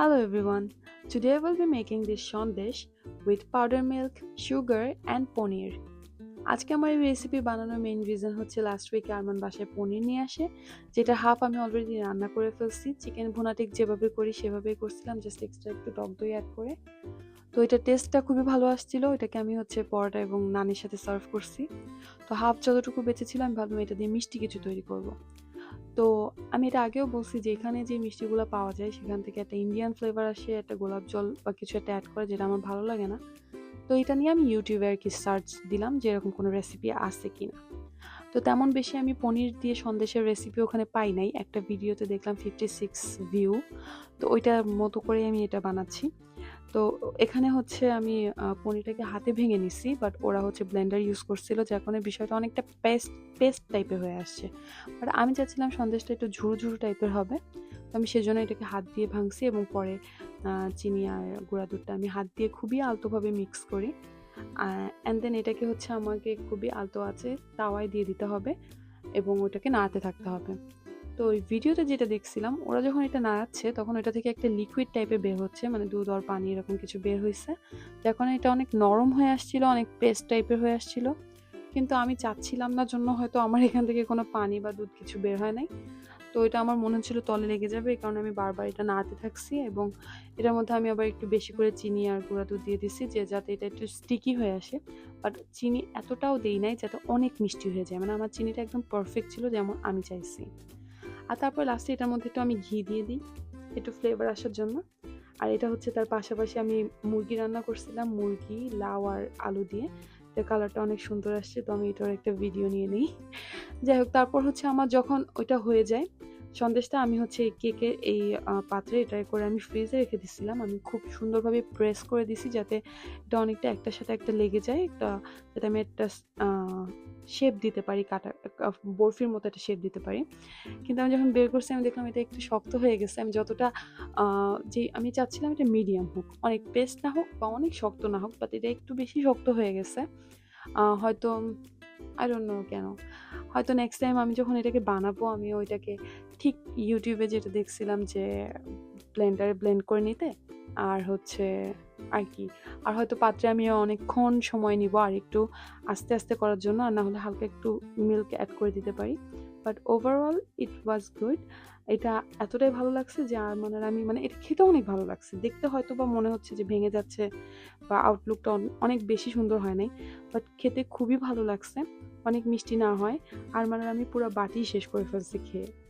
Hello everyone. Today I will be making this shondesh with powder milk, sugar and পনির আজকে আমার এই recipe বানানোর main reason হচ্ছে last উইকে আরমান বাসায় পনির নিয়ে আসে যেটা হাফ আমি অলরেডি রান্না করে ফেলছি। চিকেন ভুনা ঠিক যেভাবে করি সেভাবেই করছিলাম জাস্ট এক্সট্রা একটু টক দই অ্যাড করে। তো এটা টেস্টটা খুবই ভালো আসছিল এটাকে আমি হচ্ছে পরোটা এবং নানের সাথে সার্ভ করছি। তো হাফ যতটুকু বেঁচেছিল আমি ভাবলাম এটা দিয়ে মিষ্টি কিছু তৈরি করব। তো আমি এটা আগেও বলছি যে এখানে যে মিষ্টিগুলো পাওয়া যায়, সেখান থেকে একটা ইন্ডিয়ান ফ্লেভার আসে, একটা গোলাপ জল বা কিছু একটা অ্যাড করে যেটা আমার ভালো লাগে না। তো এটা নিয়ে আমি ইউটিউবে আর কি সার্চ দিলাম যে এরকম কোনো রেসিপি আছে কি না তো তেমন বেশি আমি পনির দিয়ে সন্দেশের রেসিপি ওখানে পাই নাই। একটা ভিডিওতে দেখলাম ফিফটি সিক্স ভিউ তো ওইটার মতো করে আমি এটা বানাচ্ছি। তো এখানে হচ্ছে আমি পনিরটাকে হাতে ভেঙে নিছি বাট ওরা হচ্ছে ব্লেন্ডার ইউজ করছিল, যার কারণে বিষয়টা অনেকটা পেস্ট পেস্ট টাইপের হয়ে আসছে। বাট আমি চাচ্ছিলাম সন্দেশটা একটু ঝুরু ঝুরু টাইপের হবে, তো আমি সেজন্য এটাকে হাত দিয়ে ভাঙছি এবং পরে চিনি আর গুঁড়া দুধটা আমি হাত দিয়ে খুবই আলতোভাবে মিক্স করি। অ্যান্ড দেন এটাকে হচ্ছে আমাকে খুবই আলতো আছে তাওয়ায় দিয়ে দিতে হবে এবং ওটাকে নাড়াতে থাকতে হবে। তো ওই ভিডিওতে যেটা দেখছিলাম, ওরা যখন এটা নাড়াচ্ছে, তখন এটা থেকে একটা লিকুইড টাইপের বের হচ্ছে মানে দুধ আর পানি এরকম কিছু বের হয়েছে যখন এটা অনেক নরম হয়ে আসছিল, অনেক পেস্ট টাইপের হয়ে আসছিল, কিন্তু আমি চাচ্ছিলাম না, জন্য হয়তো আমার এখান থেকে কোনো পানি বা দুধ কিছু বের হয় নাই। তো এটা আমার মনে হচ্ছিল তলে লেগে যাবে, এই কারণে আমি বারবার এটা নাড়াতে থাকছি এবং এটার মধ্যে আমি আবার একটু বেশি করে চিনি আর গুঁড়া দুধ দিয়ে দিছি, যে যাতে এটা একটু স্টিকি হয়ে আসে। বাট চিনি এতটাও দেই নাই, যাতে অনেক মিষ্টি হয়ে যায় মানে আমার চিনিটা একদম পারফেক্ট ছিল, যেমন আমি চাইছি। আর তারপর লাস্টে এটার মধ্যে একটু আমি ঘি দিয়ে দিই, একটু ফ্লেভার আসার জন্য। আর এটা হচ্ছে তার পাশাপাশি আমি মুরগি রান্না করছিলাম, মুরগি, লাউ আর আলু দিয়ে। এটা কালারটা অনেক সুন্দর আসছে, তো আমি এটার একটা ভিডিও নিয়ে নিই। যাই হোক, তারপর হচ্ছে আমার যখন ওইটা হয়ে যায়, সন্দেশটা আমি হচ্ছে কেকের এই পাত্রে এটা করে আমি ফ্রিজে রেখে দিছিলাম। আমি খুব সুন্দরভাবে প্রেস করে দিছি যাতে এটা অনেকটা একটার সাথে একটা লেগে যায়, একটা, যাতে আমি একটা শেপ দিতে পারি, কাটা বরফির মতো একটা শেপ দিতে পারি। কিন্তু আমি যখন বের করছি, আমি দেখলাম এটা একটু শক্ত হয়ে গেছে। আমি যতটা যে আমি চাচ্ছিলাম এটা মিডিয়াম হোক, অনেক পেস্ট না হোক বা অনেক শক্ত না হোক বাট এটা একটু বেশি শক্ত হয়ে গেছে। হয়তো ডোন্ট নো কেন। হয়তো নেক্সট টাইম আমি যখন এটাকে বানাবো, আমি ওইটাকে ঠিক ইউটিউবে যেটা দেখছিলাম যে ব্লেন্ডারে ব্লেন্ড করে নিতে আর হচ্ছে আর কি। আর হয়তো পাত্রে আমি অনেকক্ষণ সময় নিব আর একটু আস্তে আস্তে করার জন্য, আর না হলে হালকা একটু মিল্ক অ্যাড করে দিতে পারি। But overall it was good এটা এতটাই ভালো লাগছে যে আর মানে আমি মানে এটা খেতেও অনেক ভালো লাগছে। দেখতে হয়তো বা মনে হচ্ছে যে ভেঙে যাচ্ছে বা আউটলুকটা অনেক বেশি সুন্দর হয় নাই বাট খেতে খুবই ভালো লাগছে। অনেক মিষ্টি না হয়, আর মানে আমি পুরো বাটি শেষ করে ফেলছি খেয়ে।